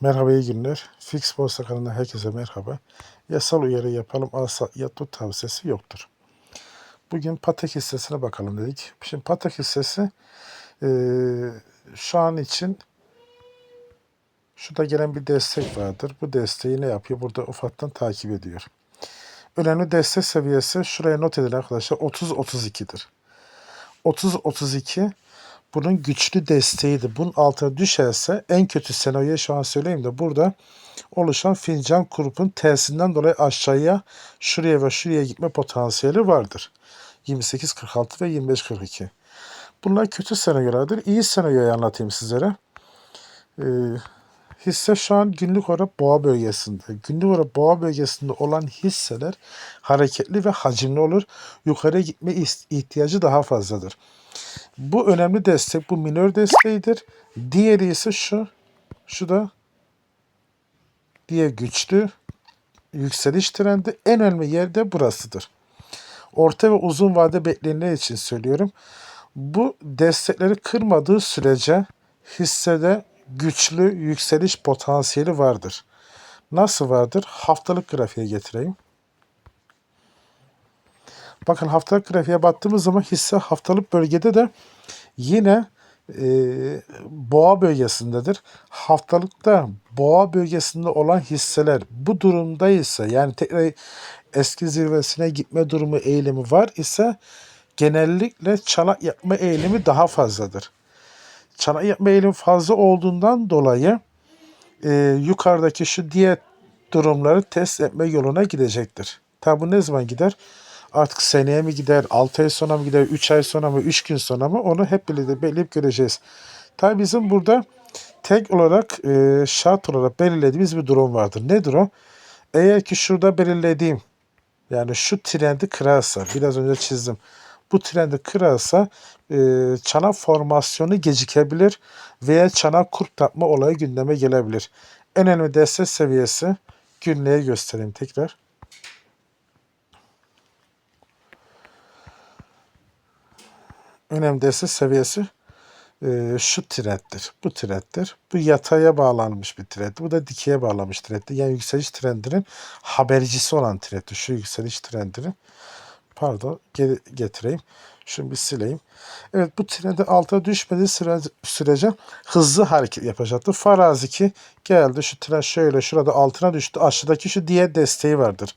Merhaba iyi günler. Fix Borsa kanalına herkese merhaba. Yasal uyarı yapalım alsa yatut tavsiyesi yoktur. Bugün Patek hissesine bakalım dedik. Şimdi Patek hissesi eee, şu an için şurada gelen bir destek vardır. Bu desteği ne yapıyor? Burada ufaktan takip ediyor. Önemli destek seviyesi şuraya not edin arkadaşlar 30-32'dir. 30-32 bunun güçlü desteğidir. Bunun altına düşerse en kötü senaryoyu şu an söyleyeyim de burada oluşan fincan kurupun tersinden dolayı aşağıya şuraya ve şuraya gitme potansiyeli vardır. 28.46 ve 25.42. Bunlar kötü senaryolardır. İyi senaryoyu anlatayım sizlere. Ee, hisse şu an günlük olarak boğa bölgesinde. Günlük olarak boğa bölgesinde olan hisseler hareketli ve hacimli olur. Yukarıya gitme ihtiyacı daha fazladır. Bu önemli destek, bu minör desteğidir. Diğeri ise şu, şu da diye güçlü yükseliş trendi. En önemli yer de burasıdır. Orta ve uzun vade bekleyenler için söylüyorum. Bu destekleri kırmadığı sürece hissede güçlü yükseliş potansiyeli vardır. Nasıl vardır? Haftalık grafiğe getireyim. Bakın haftalık grafiğe baktığımız zaman hisse haftalık bölgede de yine e, boğa bölgesindedir. Haftalıkta boğa bölgesinde olan hisseler bu durumdaysa yani tekrar eski zirvesine gitme durumu eğilimi var ise genellikle çanak yapma eğilimi daha fazladır. Çanak yapma eğilimi fazla olduğundan dolayı e, yukarıdaki şu diğer durumları test etme yoluna gidecektir. Tabi bu ne zaman gider? Artık seneye mi gider, 6 ay sonra mı gider, 3 ay sonra mı, 3 gün sonra mı onu hep birlikte belirleyip göreceğiz. Tabi bizim burada tek olarak e, şart olarak belirlediğimiz bir durum vardır. Nedir o? Eğer ki şurada belirlediğim yani şu trendi kırarsa, biraz önce çizdim. Bu trendi kırarsa e, çanak formasyonu gecikebilir veya çanak kurt tapma olayı gündeme gelebilir. En önemli destek seviyesi günlüğe göstereyim tekrar. Önemli destek seviyesi e, şu trenddir. Bu trenddir. Bu yataya bağlanmış bir trend. Bu da dikeye bağlanmış trenddir. Yani yükseliş trendinin habercisi olan trenddir. Şu yükseliş trendinin pardon geri getireyim. Şunu bir sileyim. Evet bu trendin altına düşmediği süre, sürece hızlı hareket yapacaktır. Farazi ki geldi şu trend şöyle şurada altına düştü. Aşağıdaki şu diye desteği vardır.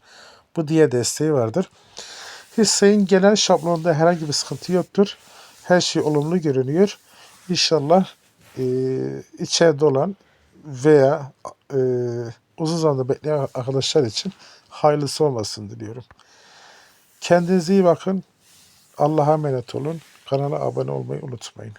Bu diye desteği vardır. Hissenin genel şablonunda herhangi bir sıkıntı yoktur. Her şey olumlu görünüyor. İnşallah e, içeride olan veya e, uzun zamandır bekleyen arkadaşlar için hayırlısı olmasını diliyorum. Kendinize iyi bakın. Allah'a emanet olun. Kanala abone olmayı unutmayın.